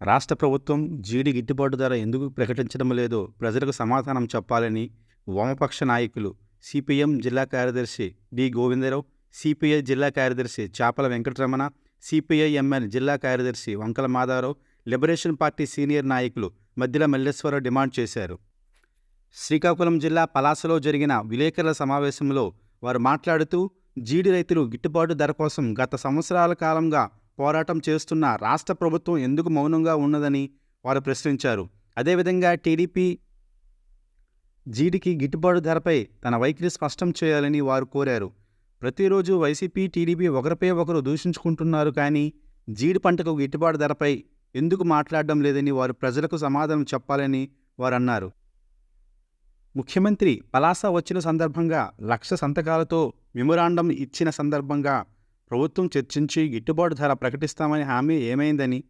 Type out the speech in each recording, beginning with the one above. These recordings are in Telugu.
రాష్ట్ర ప్రభుత్వం జీడి గిట్టుబాటు ధర ఎందుకు ప్రకటించడం లేదో ప్రజలకు సమాధానం చెప్పాలని వామపక్ష నాయకులు సిపిఎం జిల్లా కార్యదర్శి డి గోవిందరావు సిపిఐ జిల్లా కార్యదర్శి చాపల వెంకటరమణ సిపిఐ ఎంఎన్ జిల్లా కార్యదర్శి Vankala Madharao liberation party senior నాయకులు మధ్యల మల్లేశ్వరరావు డిమాండ్ చేశారు. శ్రీకాకుళం జిల్లా పలాసలో జరిగిన విలేకరుల సమావేశంలో వారు మాట్లాడుతూ జీడి రైతులు గిట్టుబాటు ధర కోసం గత సంవత్సరాల కాలంగా పోరాటం చేస్తున్న రాష్ట్ర ప్రభుత్వం ఎందుకు మౌనంగా ఉన్నదని వారు ప్రశ్నించారు. అదేవిధంగా టీడీపీ జీడికి గిట్టుబాటు ధరపై తన వైఖరి స్పష్టం చేయాలని వారు కోరారు. ప్రతిరోజు వైసీపీ టీడీపీ ఒకరిపై ఒకరు దూషించుకుంటున్నారు కానీ జీడి పంటకు గిట్టుబాటు ధరపై ఎందుకు మాట్లాడడం లేదని వారు ప్రజలకు సమాధానం చెప్పాలని వారు అన్నారు. ముఖ్యమంత్రి పలాస వచ్చిన సందర్భంగా లక్ష సంతకాలతో మెమొరాండం ఇచ్చిన సందర్భంగా ప్రభుత్వం చర్చించి గిట్టుబాటు ధర ప్రకటిస్తామని హామీ ఏమైందని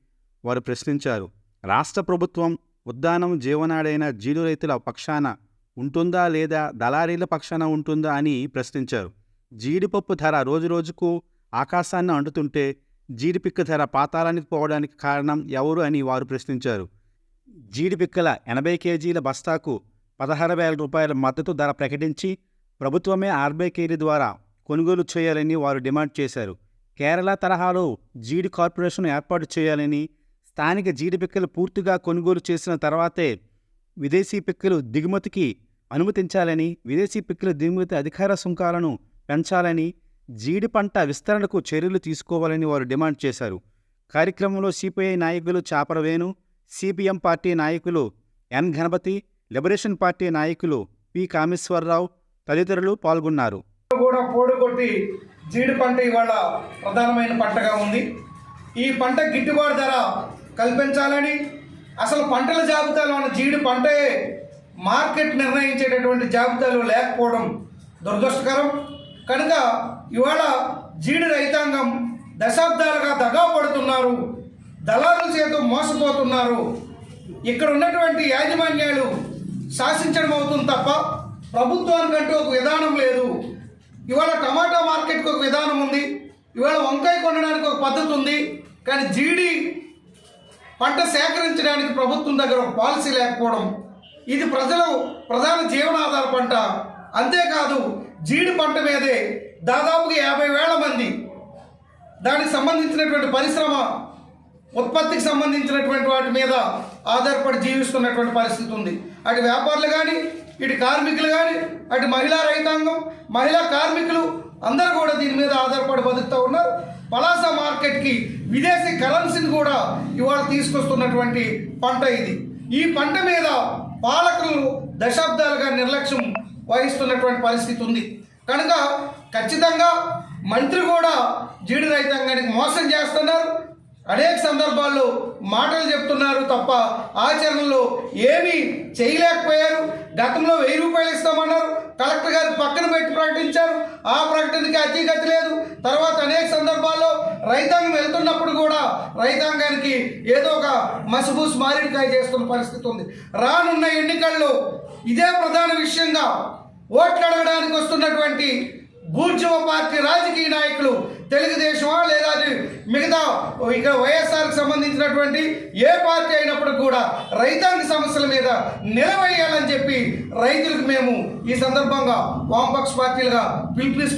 వారు ప్రశ్నించారు. రాష్ట్ర ప్రభుత్వం ఉద్దానం జీవనాడైన జీడు రైతుల పక్షాన ఉంటుందా లేదా దళారీల పక్షాన ఉంటుందా అని ప్రశ్నించారు. జీడిపప్పు ధర రోజురోజుకు ఆకాశాన్ని అంటుతుంటే జీడిపిక్క ధర పాతాళానికి పోవడానికి కారణం ఎవరు అని వారు ప్రశ్నించారు. జీడిపిక్కల ఎనభై కేజీల బస్తాకు పదహారు వేల రూపాయల మద్దతు ధర ప్రకటించి ప్రభుత్వమే ఆర్బీఐ కేరీ ద్వారా కొనుగోలు చేయాలని వారు డిమాండ్ చేశారు. కేరళ తరహాలో జీడి కార్పొరేషన్ ఏర్పాటు చేయాలని స్థానిక జీడి పిక్కలు పూర్తిగా కొనుగోలు చేసిన తర్వాతే విదేశీ పిక్కలు దిగుమతికి అనుమతించాలని విదేశీ పిక్కల దిగుమతి అధికార సుంకాలను పెంచాలని జీడి పంట విస్తరణకు చర్యలు తీసుకోవాలని వారు డిమాండ్ చేశారు. కార్యక్రమంలో సిపిఐ నాయకులు చాపరవేణు సిపిఎం పార్టీ నాయకులు ఎన్. గణపతి లిబరేషన్ పార్టీ నాయకులు పి. కామేశ్వరరావు తదితరులు పాల్గొన్నారు. కూడా పోడుకొట్టి జీడి పంట ఇవాళ ప్రధానమైన పంటగా ఉంది. ఈ పంట గిట్టుబాటు ధర కల్పించాలని అసలు పంటల జాబితాలో ఉన్న జీడి పంటే మార్కెట్ నిర్ణయించేటటువంటి జాబితాలు లేకపోవడం దురదృష్టకరం. కనుక ఇవాళ జీడి రైతాంగం దశాబ్దాలుగా దగా పడుతున్నారు దళారుల చేత మోసపోతున్నారు. ఇక్కడ ఉన్నటువంటి యాజమాన్యాలు శాసించడం అవుతుంది తప్ప ప్రభుత్వానికంటూ ఒక విధానం లేదు. ఇవాళ టమాటా మార్కెట్కి ఒక విధానం ఉంది. ఇవాళ వంకాయ కొనడానికి ఒక పద్ధతి ఉంది. కానీ జీడి పంట సేకరించడానికి ప్రభుత్వం దగ్గర ఒక పాలసీ లేకపోవడం ఇది ప్రజలు ప్రధాన జీవనాధార పంట. అంతేకాదు జీడి పంట మీదే దాదాపుగా యాభై వేల మంది దానికి సంబంధించినటువంటి పరిశ్రమ ఉత్పత్తికి సంబంధించినటువంటి వాటి మీద ఆధారపడి జీవిస్తున్నటువంటి పరిస్థితి ఉంది. అటు వ్యాపారులు కానీ ఇటు కార్మికులు కానీ అటు మహిళా రైతాంగం మహిళా కార్మికులు అందరూ కూడా దీని మీద ఆధారపడి బతుకుతూ ఉన్నారు. పలాస మార్కెట్కి విదేశీ కరెన్సీని కూడా ఇవాళ తీసుకొస్తున్నటువంటి పంట ఇది. ఈ పంట మీద పాలకులు దశాబ్దాలుగా నిర్లక్ష్యం వహిస్తున్నటువంటి పరిస్థితి ఉంది. కనుక ఖచ్చితంగా మంత్రి కూడా జీడి రైతాంగానికి మోసం చేస్తున్నారు. అనేక సందర్భాల్లో మాటలు చెప్తున్నారు తప్ప ఆచరణలో ఏమీ చేయలేకపోయారు. గతంలో వెయ్యి రూపాయలు ఇస్తామన్నారు. కలెక్టర్ గారు పక్కన పెట్టి ప్రకటించారు. ఆ ప్రకటనకి అతీగతి లేదు. తర్వాత అనేక సందర్భాల్లో రైతాంగం వెళ్తున్నప్పుడు కూడా రైతాంగానికి ఏదో ఒక మసిబూస్ మారేడుకాయ చేస్తున్న పరిస్థితి ఉంది. రానున్న ఎన్నికల్లో ఇదే ప్రధాన విషయంగా ఓట్లు అడగడానికి వస్తున్నటువంటి బూర్జువ పార్టీ రాజకీయ నాయకులు తెలుగుదేశమా లేదా అది మిగతా ఇక్కడ వైఎస్ఆర్కి సంబంధించినటువంటి ఏ పార్టీ అయినప్పటికీ కూడా రైతాంగ సమస్యల మీద నిలవేయాలని చెప్పి రైతులకు మేము ఈ సందర్భంగా వామపక్ష పార్టీలుగా పిలుపునిస్తున్నాం